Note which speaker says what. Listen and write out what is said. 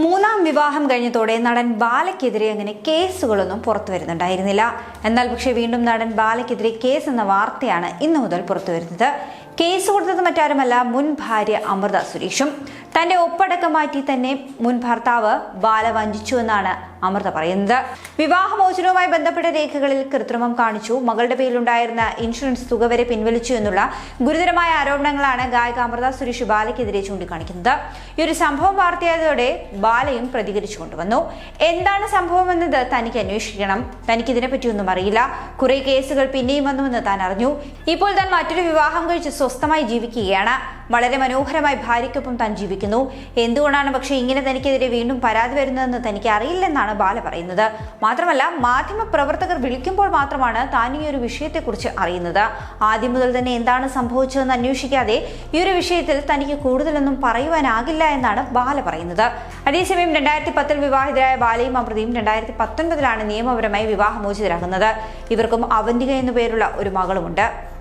Speaker 1: മൂന്നാം വിവാഹം കഴിഞ്ഞതോടെ നടൻ ബാലയ്ക്കെതിരെ അങ്ങനെ കേസുകളൊന്നും പുറത്തു വരുന്നുണ്ടായിരുന്നില്ല. എന്നാൽ പക്ഷേ വീണ്ടും നടൻ ബാലയ്ക്കെതിരെ കേസ് എന്ന വാർത്തയാണ് ഇന്നു മുതൽ പുറത്തു വരുന്നത്. കേസ് കൊടുത്തത് മറ്റാരുമല്ല മുൻ ഭാര്യ അമൃത സുരേഷും. തന്റെ ഒപ്പടക്കം മാറ്റി തന്നെ മുൻ ഭർത്താവ് ബാല വഞ്ചിച്ചു എന്നാണ് അമൃത പറയുന്നത്. വിവാഹമോചനവുമായി ബന്ധപ്പെട്ട രേഖകളിൽ കൃത്രിമം കാണിച്ചു. മകളുടെ പേരിലുണ്ടായിരുന്ന ഇൻഷുറൻസ് തുക വരെ പിൻവലിച്ചു എന്നുള്ള ഗുരുതരമായ ആരോപണങ്ങളാണ് ഗായിക അമൃത സുരേഷ് ബാലയ്ക്കെതിരെ ചൂണ്ടിക്കാണിക്കുന്നത്. ഈ ഒരു സംഭവം വാർത്തയായതോടെ ബാലയും പ്രതികരിച്ചു കൊണ്ടുവന്നു. എന്താണ് സംഭവം സംഭവമെന്നത് തനിക്ക് അന്വേഷിക്കണം. തനിക്ക് ഇതിനെപ്പറ്റിയൊന്നും അറിയില്ല. കുറെ കേസുകൾ പിന്നെയും വന്നുവെന്ന് താൻ അറിഞ്ഞു. ഇപ്പോൾ താൻ മറ്റൊരു വിവാഹം കഴിച്ച് സ്വസ്ഥമായി ജീവിക്കുകയാണ്. വളരെ മനോഹരമായി ഭാര്യയ്ക്കൊപ്പം താൻ ജീവിക്കുന്നു. എന്തുകൊണ്ടാണ് പക്ഷേ ഇങ്ങനെ തനിക്കെതിരെ വീണ്ടും പരാതി വരുന്നതെന്ന് തനിക്ക് അറിയില്ലെന്നാണ് ബാല പറയുന്നത്. മാത്രമല്ല മാധ്യമ പ്രവർത്തകർ വിളിക്കുമ്പോൾ മാത്രമാണ് താൻ ഈ ഒരു വിഷയത്തെക്കുറിച്ച് അറിയുന്നത്. ആദ്യം മുതൽ തന്നെ എന്താണ് സംഭവിച്ചതെന്ന് അന്വേഷിക്കാതെ ഈ ഒരു വിഷയത്തിൽ തനിക്ക് കൂടുതലൊന്നും പറയുവാനാകില്ല എന്നാണ് ബാല പറയുന്നത്. അതേസമയം രണ്ടായിരത്തി പത്തിൽ വിവാഹിതരായ ബാലയും അമൃതയും രണ്ടായിരത്തി പത്തൊൻപതിലാണ് നിയമപരമായി വിവാഹമോചിതരാകുന്നത്. ഇവർക്കും അവന്തിക എന്നു പേരുള്ള ഒരു മകളുമുണ്ട്.